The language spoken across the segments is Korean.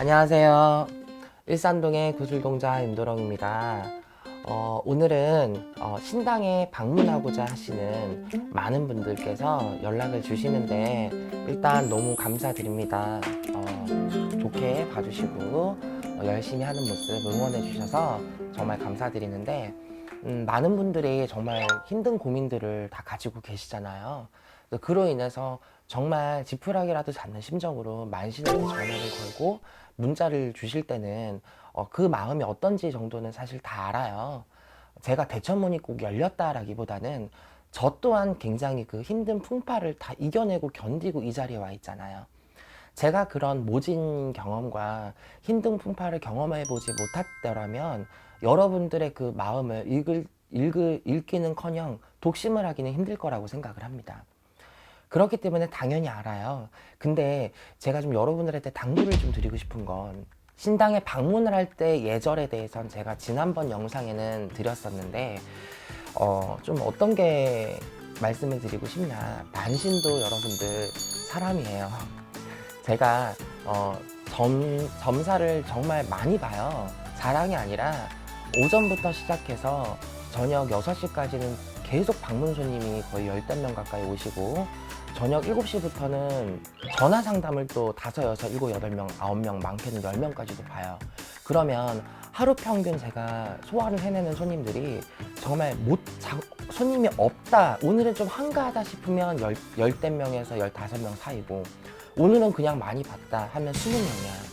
안녕하세요. 일산동의 구슬동자 임도령입니다. 어, 오늘은 어, 신당에 방문하고자 하시는 많은 분들께서 연락을 주시는데 일단 너무 감사드립니다. 어, 좋게 봐주시고 어, 열심히 하는 모습 응원해 주셔서 정말 감사드리는데 음, 많은 분들이 정말 힘든 고민들을 다 가지고 계시잖아요. 그로 인해서 정말 지푸라기라도 잡는 심정으로 만신에게 전화를 걸고 문자를 주실 때는 어, 그 마음이 어떤지 정도는 사실 다 알아요. 제가 대천문이 꼭 열렸다라기보다는 저 또한 굉장히 그 힘든 풍파를 다 이겨내고 견디고 이 자리에 와 있잖아요. 제가 그런 모진 경험과 힘든 풍파를 경험해 보지 못했더라면 여러분들의 그 마음을 읽을, 읽을, 읽기는커녕 독심을 하기는 힘들 거라고 생각을 합니다. 그렇기 때문에 당연히 알아요. 근데 제가 좀 여러분들한테 당부를 좀 드리고 싶은 건 신당에 방문을 할 때 예절에 대해선 제가 지난번 영상에는 드렸었는데 어, 좀 어떤 게 말씀을 드리고 싶냐. 만신도 여러분들 사람이에요. 제가 어, 점, 점사를 정말 많이 봐요. 자랑이 아니라 오전부터 시작해서 저녁 6시까지는 계속 방문 손님이 거의 열댓 명 가까이 오시고 저녁 7시부터는 전화 상담을 또 다섯, 여섯, 일곱, 여덟 명, 아홉 명, 많게는 열 명까지도 봐요. 그러면 하루 평균 제가 소화를 해내는 손님들이 정말 못, 자, 손님이 없다. 오늘은 좀 한가하다 싶으면 열, 열댓 명에서 열다섯 명 사이고 오늘은 그냥 많이 봤다 하면 스무 명이야.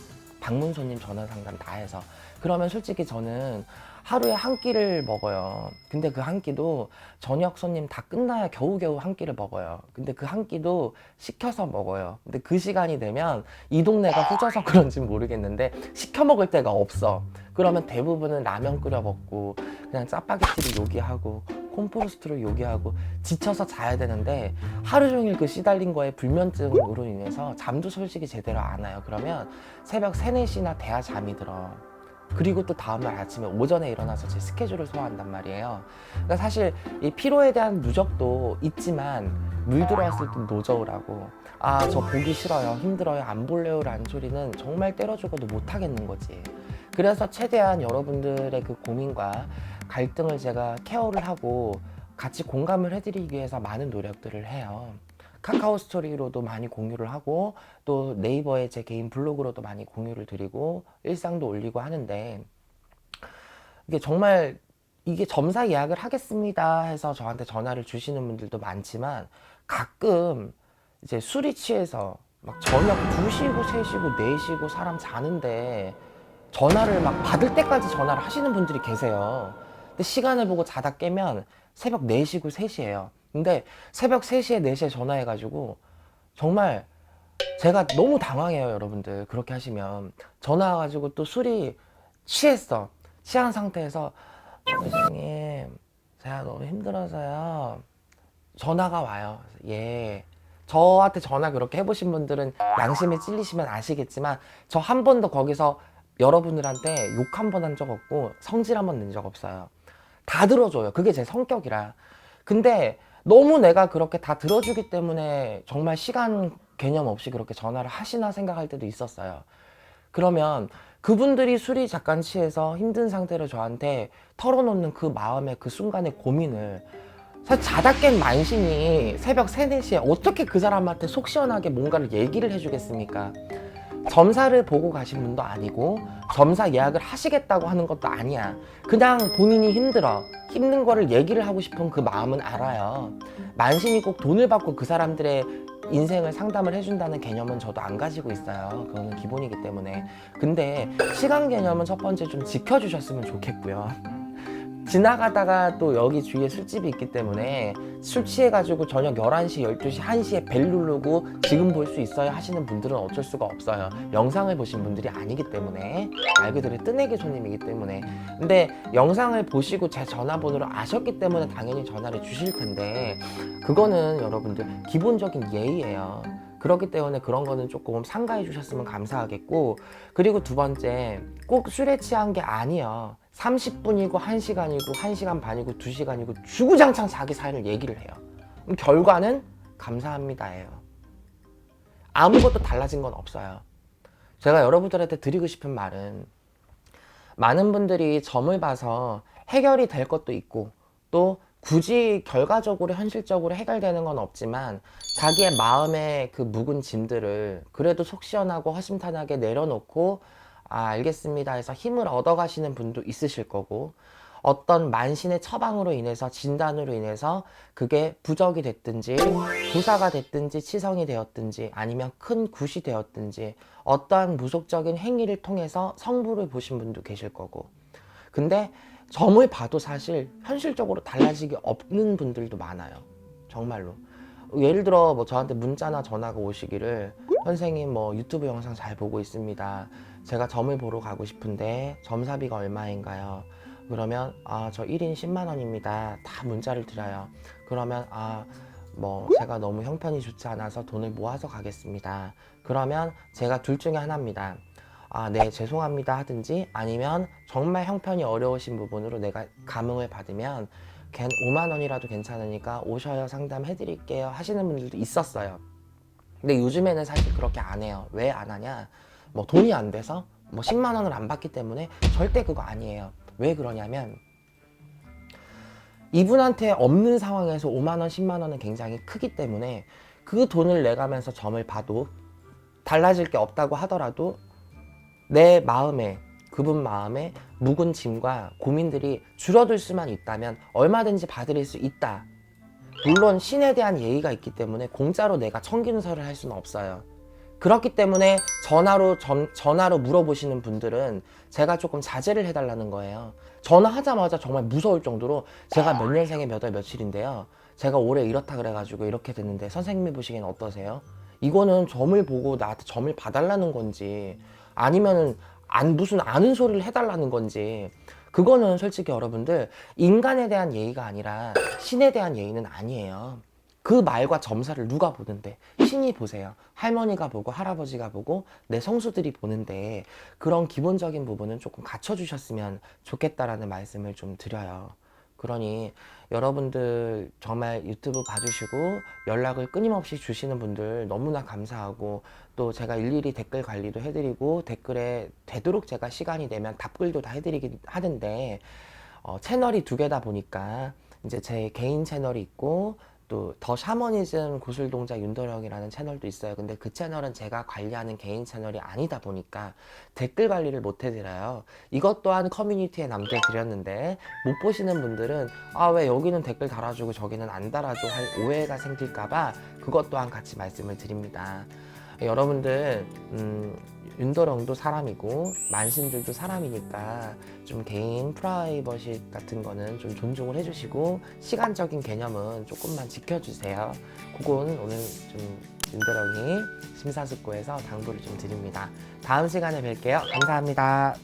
방문 손님 전화 상담 다 해서. 그러면 솔직히 저는 하루에 한 끼를 먹어요. 근데 그 한 끼도 저녁 손님 다 끝나야 겨우겨우 한 끼를 먹어요. 근데 그 한 끼도 시켜서 먹어요. 근데 그 시간이 되면 이 동네가 후져서 그런지 모르겠는데 시켜 먹을 데가 없어. 그러면 대부분은 라면 끓여 먹고 그냥 짜파게티를 요기하고 콤포스트를 요기하고 지쳐서 자야 되는데 하루 종일 그 시달린 거에 불면증으로 인해서 잠도 솔직히 제대로 안 와요. 그러면 새벽 3, 4시나 돼야 잠이 들어. 그리고 또 다음날 아침에 오전에 일어나서 제 스케줄을 소화한단 말이에요. 그러니까 사실 이 피로에 대한 누적도 있지만 물 들어왔을 때 노저우라고 아 저 보기 싫어요 힘들어요 안 볼래요 라는 소리는 정말 때려 죽어도 못 하겠는 거지. 그래서 최대한 여러분들의 그 고민과 갈등을 제가 케어를 하고 같이 공감을 해드리기 위해서 많은 노력들을 해요. 카카오 스토리로도 많이 공유를 하고 또 네이버에 제 개인 블로그로도 많이 공유를 드리고 일상도 올리고 하는데 이게 정말 이게 점사 예약을 하겠습니다 해서 저한테 전화를 주시는 분들도 많지만 가끔 이제 술이 취해서 막 저녁 2시고 3시고 4시고 사람 자는데 전화를 막 받을 때까지 전화를 하시는 분들이 계세요. 근데 시간을 보고 자다 깨면 새벽 4시고 3시예요. 근데 새벽 3시에 4시에 전화해가지고 정말 제가 너무 당황해요, 여러분들. 그렇게 하시면. 전화 와가지고 또 술이 취했어. 취한 상태에서 선생님, 제가 너무 힘들어서요. 전화가 와요. 예. 저한테 전화 그렇게 해보신 분들은 양심에 찔리시면 아시겠지만 저 한 번도 거기서 여러분들한테 욕 한 번 한 적 없고 성질 한 번 낸 적 없어요. 다 들어줘요. 그게 제 성격이라. 근데 너무 내가 그렇게 다 들어주기 때문에 정말 시간 개념 없이 그렇게 전화를 하시나 생각할 때도 있었어요. 그러면 그분들이 술이 잠깐 취해서 힘든 상태로 저한테 털어놓는 그 마음의 그 순간의 고민을 사실 자다 깬 만신이 새벽 3, 4시에 어떻게 그 사람한테 속 시원하게 뭔가를 얘기를 해주겠습니까? 점사를 보고 가신 분도 아니고 점사 예약을 하시겠다고 하는 것도 아니야. 그냥 본인이 힘들어. 힘든 거를 얘기를 하고 싶은 그 마음은 알아요. 만신이 꼭 돈을 받고 그 사람들의 인생을 상담을 해준다는 개념은 저도 안 가지고 있어요. 그거는 기본이기 때문에. 근데 시간 개념은 첫 번째 좀 지켜주셨으면 좋겠고요. 지나가다가 또 여기 주위에 술집이 있기 때문에 술 취해가지고 저녁 11시, 12시, 1시에 벨 누르고 지금 볼 수 있어요 하시는 분들은 어쩔 수가 없어요. 영상을 보신 분들이 아니기 때문에 말 그대로 뜨내기 손님이기 때문에 근데 영상을 보시고 제 전화번호를 아셨기 때문에 당연히 전화를 주실 텐데 그거는 여러분들 기본적인 예의예요. 그렇기 때문에 그런 거는 조금 삼가해 주셨으면 감사하겠고 그리고 두 번째 꼭 술에 취한 게 아니에요. 30분이고 1시간이고 1시간 반이고 2시간이고 주구장창 자기 사연을 얘기를 해요. 그럼 결과는 감사합니다예요. 아무것도 달라진 건 없어요. 제가 여러분들한테 드리고 싶은 말은 많은 분들이 점을 봐서 해결이 될 것도 있고 또 굳이 결과적으로 현실적으로 해결되는 건 없지만 자기의 마음의 그 묵은 짐들을 그래도 속 시원하고 허심탄회하게 내려놓고 아 알겠습니다 해서 힘을 얻어 가시는 분도 있으실 거고 어떤 만신의 처방으로 인해서 진단으로 인해서 그게 부적이 됐든지 부사가 됐든지 치성이 되었든지 아니면 큰 굿이 되었든지 어떠한 무속적인 행위를 통해서 성부를 보신 분도 계실 거고. 근데 점을 봐도 사실 현실적으로 달라지기 없는 분들도 많아요 정말로 예를 들어 뭐 저한테 문자나 전화가 오시기를 선생님 뭐 유튜브 영상 잘 보고 있습니다 제가 점을 보러 가고 싶은데 점사비가 얼마인가요 그러면 아 저 1인 10만 원입니다. 다 문자를 드려요. 그러면 아 뭐 제가 너무 형편이 좋지 않아서 돈을 모아서 가겠습니다. 그러면 제가 둘 중에 하나입니다. 아, 네, 죄송합니다 하든지 아니면 정말 형편이 어려우신 부분으로 내가 감흥을 받으면 걘 5만 원이라도 괜찮으니까 오셔요 상담해 드릴게요 하시는 분들도 있었어요. 근데 요즘에는 사실 그렇게 안 해요. 왜 안 하냐? 뭐 돈이 안 돼서 뭐 10만 원을 안 받기 때문에 절대 그거 아니에요. 왜 그러냐면 이분한테 없는 상황에서 5만 원, 10만 원은 굉장히 크기 때문에 그 돈을 내가면서 점을 봐도 달라질 게 없다고 하더라도 내 마음에 그분 마음에 묵은 짐과 고민들이 줄어들 수만 있다면 얼마든지 봐드릴 수 있다. 물론 신에 대한 예의가 있기 때문에 공짜로 내가 청기누설을 할 수는 없어요. 그렇기 때문에 전화로 전, 전화로 물어보시는 분들은 제가 조금 자제를 해달라는 거예요. 전화하자마자 정말 무서울 정도로 제가 몇 년생에 몇 월 며칠인데요. 제가 올해 이렇다 그래가지고 이렇게 됐는데 선생님이 보시기엔 어떠세요? 이거는 점을 보고 나한테 점을 봐달라는 건지 아니면은 안 무슨 아는 소리를 해달라는 건지 그거는 솔직히 여러분들 인간에 대한 예의가 아니라 신에 대한 예의는 아니에요. 그 말과 점사를 누가 보는데 신이 보세요. 할머니가 보고 할아버지가 보고 내 성수들이 보는데 그런 기본적인 부분은 조금 갖춰주셨으면 좋겠다라는 말씀을 좀 드려요. 그러니 여러분들 정말 유튜브 봐주시고 연락을 끊임없이 주시는 분들 너무나 감사하고 또 제가 일일이 댓글 관리도 해드리고 댓글에 되도록 제가 시간이 되면 답글도 다 해드리긴 하는데 어, 채널이 두 개다 보니까 이제 제 개인 채널이 있고 또 더 샤머니즘 구슬동자 윤도령이라는 채널도 있어요. 근데 그 채널은 제가 관리하는 개인 채널이 아니다 보니까 댓글 관리를 못 해드려요. 이것 또한 커뮤니티에 남겨드렸는데 못 보시는 분들은 아 왜 여기는 댓글 달아주고 저기는 안 달아줘 할 오해가 생길까봐 그것 또한 같이 말씀을 드립니다. 여러분들 음, 윤도령도 사람이고 만신들도 사람이니까 좀 개인 프라이버시 같은 거는 좀 존중을 해주시고 시간적인 개념은 조금만 지켜주세요. 그건 오늘 좀 윤도령이 심사숙고해서 당부를 좀 드립니다. 다음 시간에 뵐게요. 감사합니다.